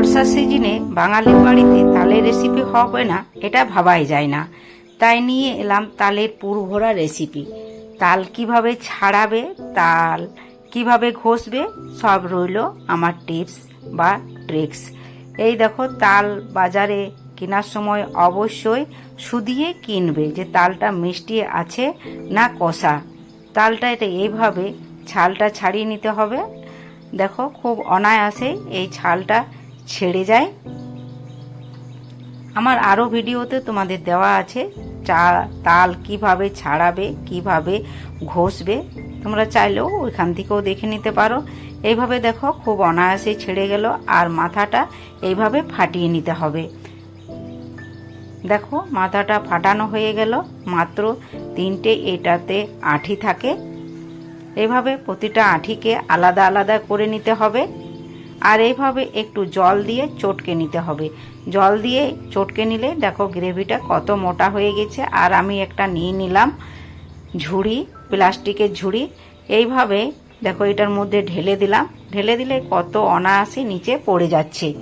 বর্ষার সিজনে বাঙালির বাড়িতে তালের রেসিপি হবে না, এটা ভাবাই যায় না। তাই নিয়ে এলাম তালের পুরভরা রেসিপি তাল কীভাবে ছাড়াবে, তাল কীভাবে ঘষবে, সব রইল আমার টিপস বা ট্রিক্স এই দেখো, তাল বাজারে কেনার সময় অবশ্যই শুধিয়ে কিনবে যে তালটা মিষ্টি আছে না কষা। তালটা এটা এইভাবে ছালটা ছাড়িয়ে নিতে হবে। দেখো, খুব অনায়াসে এই ছালটা ছেড়ে যায়। আমার আরও ভিডিওতে তোমাদের দেওয়া আছে, চা, তাল কীভাবে ছাড়াবে, কীভাবে ঘষবে, তোমরা চাইলেও ওইখান থেকেও দেখে নিতে পারো। এইভাবে দেখো, খুব অনায়াসে ছেড়ে গেল, আর মাথাটা এইভাবে ফাটিয়ে নিতে হবে। দেখো, মাথাটা ফাটানো হয়ে গেল, মাত্র তিনটে, এটাতে আঠি থাকে। এভাবে প্রতিটা আঠিকে আলাদা আলাদা করে নিতে হবে। আর এইভাবে একটু জল দিয়ে চটকে নিতে হবে। জল দিয়ে চটকে নিলে দেখো গ্রেভিটা কত মোটা হয়ে গেছে। আর আমি একটা নিয়ে নিলাম ঝুড়ি, প্লাস্টিকের ঝুড়ি। এইভাবে দেখো এটার মধ্যে ঢেলে দিলাম। ঢেলে দিলে কত অনায়াসে নিচে পড়ে যাচ্ছে।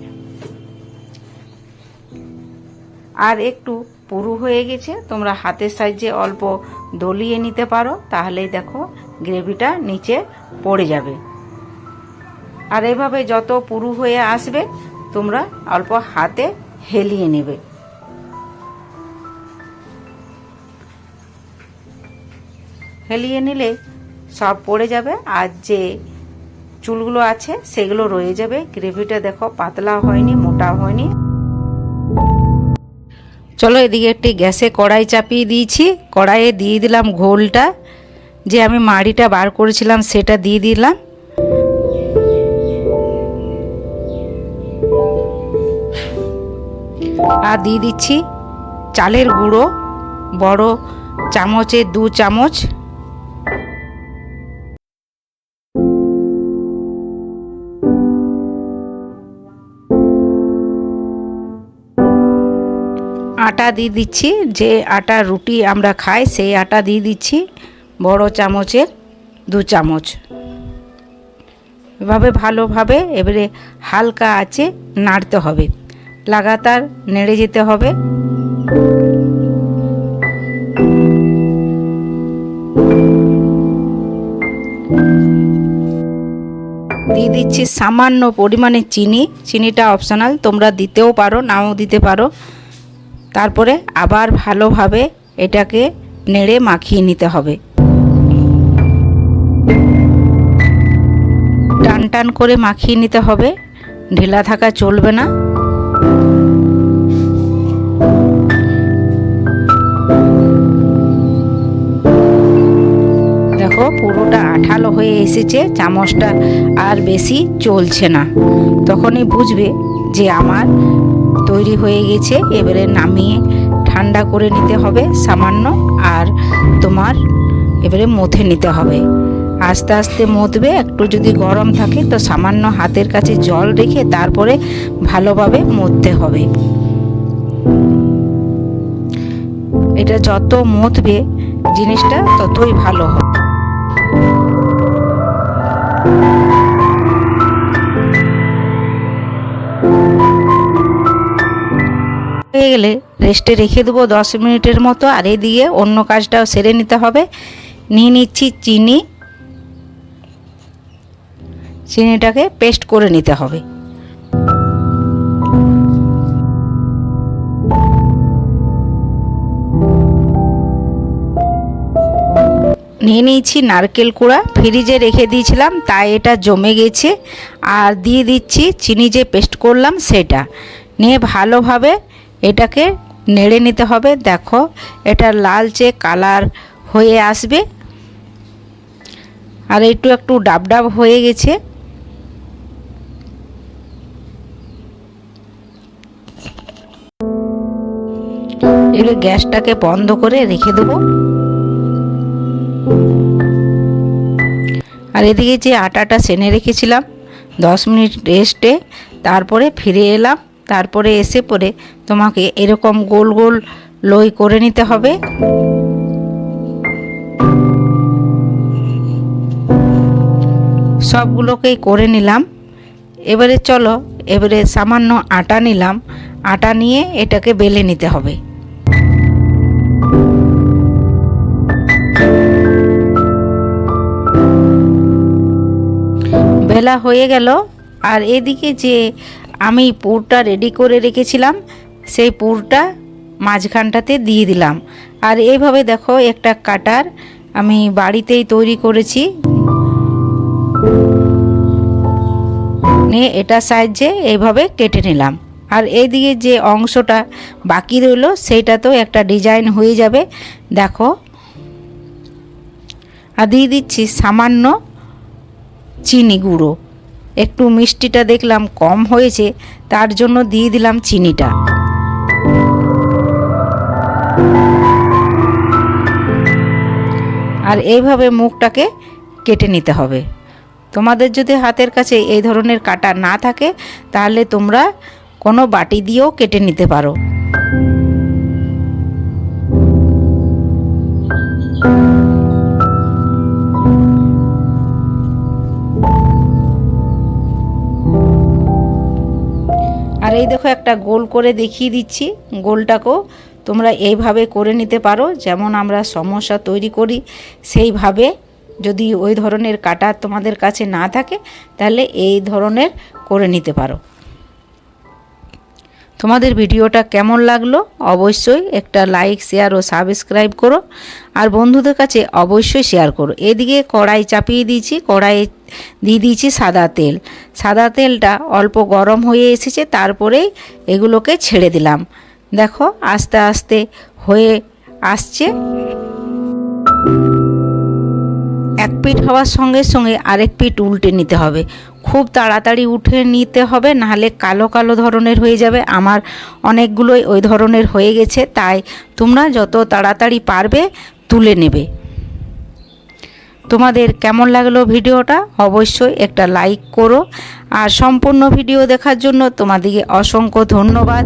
আর একটু পুরু হয়ে গেছে। তোমরা হাতের সাহায্যে অল্প দলিয়ে নিতে পারো, তাহলেই দেখো গ্রেভিটা নিচে পড়ে যাবে। আর এভাবে যত পুরু হয়ে আসবে, তোমরা অল্প হাতে হেলিয়ে নেবে। হেলিয়ে নিলে সব পড়ে যাবে, আর যে চুলগুলো আছে সেগুলো রয়ে যাবে। গ্রেভিটা দেখো পাতলা হয়নি, মোটা হয়নি। চলো এদিকে একটি গ্যাসে কড়াই চাপিয়ে দিয়েছি। কড়াইয়ে দিয়ে দিলাম ঘোলটা। যে আমি মাড়িটা বার করেছিলাম সেটা দিয়ে দিলাম। আর দিয়ে দিচ্ছি চালের গুঁড়ো, বড় চামচে দু চামচ। আটা দিয়ে দিচ্ছি, যে আটা রুটি আমরা খাই সেই আটা দিয়ে দিচ্ছি, বড় চামচের দু চামচ। এভাবে ভালোভাবে এবারে হালকা আছে নাড়তে হবে। লাগাতার নেড়ে যেতে হবে। দিয়ে দিচ্ছি সামান্য পরিমাণে চিনি। চিনিটা অপশনাল তোমরা দিতেও পারো, নাও দিতে পারো। তারপরে আবার ভালোভাবে এটাকে নেড়ে মাখিয়ে নিতে হবে। টান টান করে মাখিয়ে নিতে হবে। ঢিলা থাকা চলবে না। দেখো, পুরোটা আঠালো হয়ে এসেছে, চামচটা আর বেশি চলছে না। তখনই বুঝবে যে আমার তৈরি হয়ে গেছে, এবারে নামিয়ে ঠান্ডা করে নিতে হবে সামান্য, আর তোমার এবারে মথে নিতে হবে। আস্তে আস্তে মতবে একটু যদি গরম থাকে তো সামান্য হাতের কাছে জল রেখে তারপরে ভালোভাবে মথতে হবে। এটা যত মতবে জিনিসটা ততই ভালো হবে। হয়ে গেলে রেস্টে রেখে দেবো দশ মিনিটের মতো, আর এদিকে অন্য কাজটাও সেরে নিতে হবে। নিয়ে নিচ্ছি চিনি চিনিটাকে পেস্ট করে নিতে হবে। নিয়ে নিয়েছি নারকেল কুড়া, ফ্রিজে রেখে দিয়েছিলাম, তাই এটা জমে গেছে। আর দিয়ে দিচ্ছি চিনি যে পেস্ট করলাম, সেটা। নিয়ে ভালোভাবে এটাকে নেড়ে নিতে হবে। দেখো, এটা লালচে কালার হয়ে আসবে। আর একটু একটু ডাব ডাব হয়ে গেছে। এগুলো গ্যাসটাকে বন্ধ করে রেখে দেবো। আর এদিকে যে আটাটা সেনে রেখেছিলাম, দশ মিনিট রেস্টে তারপরে ফিরে এলাম। তারপরে এসে পরে তোমাকে এরকম গোল গোল লই করে নিতে হবে। সবগুলোকেই করে নিলাম। এবারে চলো, এবারে সামান্য আটা নিলাম। আটা নিয়ে এটাকে বেলে নিতে হবে। বেলা হয়ে গেল। আর এদিকে যে আমি পুরটা রেডি করে রেখেছিলাম, সেই পুরটা মাঝখানটাতে দিয়ে দিলাম। আর এইভাবে দেখো একটা কাটার আমি বাড়িতেই তৈরি করেছি। নিয়ে এটা সাহায্যে এইভাবে কেটে নিলাম। আর এইদিকে যে অংশটা বাকি রইল রইল, সেইটাতেও একটা ডিজাইন হয়ে যাবে। দেখো। আর দিয়ে দিচ্ছি সামান্য চিনি গুঁড়ো। একটু মিষ্টিটা দেখলাম কম হয়েছে, তার জন্য দিয়ে দিলাম চিনিটা। আর এইভাবে মুখটাকে কেটে নিতে হবে। তোমাদের যদি হাতের কাছে এই ধরনের কাটা না থাকে, তাহলে তোমরা কোনো বাটি দিয়েও কেটে নিতে পারো। দেখো, একটা গোল করে দেখিয়ে দিচ্ছি গোলটাকেও। তোমরা এইভাবে করে নিতে পারো, যেমন আমরা সমস্যা তৈরি করি সেইভাবে। যদি ওই ধরনের কাটা তোমাদের কাছে না থাকে, তাহলে এই ধরনের করে নিতে পারো। তোমাদের ভিডিওটা কেমন লাগল অবশ্যই একটা লাইক, শেয়ার ও সাবস্ক্রাইব করো। আর বন্ধুদের কাছে অবশ্যই শেয়ার করো। এদিকে কড়াই চাপিয়ে দিয়েছি, কড়াইয়ে দিয়ে দিয়েছি সাদা তেল। সাদা তেলটা অল্প গরম হয়ে এসেছে তারপরেই এগুলোকে ছেড়ে দিলাম। দেখো, আস্তে আস্তে হয়ে আসছে। এক পিঠ হওয়ার সঙ্গে সঙ্গে আরেক পিঠ উল্টে নিতে হবে। খুব তাড়াতাড়ি উঠে নিতে হবে, নাহলে কালো কালো ধরনের হয়ে যাবে। আমার অনেকগুলোই ওই ধরনের হয়ে গেছে, তাই তোমরা যত তাড়াতাড়ি পারবে তুলে নেবে। তোমাদের কেমন লাগল ভিডিওটা? অবশ্যই একটা লাইক করো। আর সম্পূর্ণ ভিডিও দেখার জন্য তোমাদেরকে অসংখ্য ধন্যবাদ।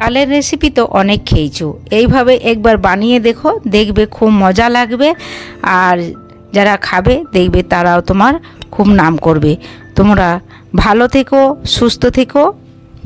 চালের রেসিপি তো অনেক খেয়েছো, এইভাবে একবার বানিয়ে দেখো, দেখবে খুব মজা লাগবে। আর যারা খাবে, দেখবে তারাও তোমার খুব নাম করবে। তোমরা ভালো থেকো সুস্থ থেকো।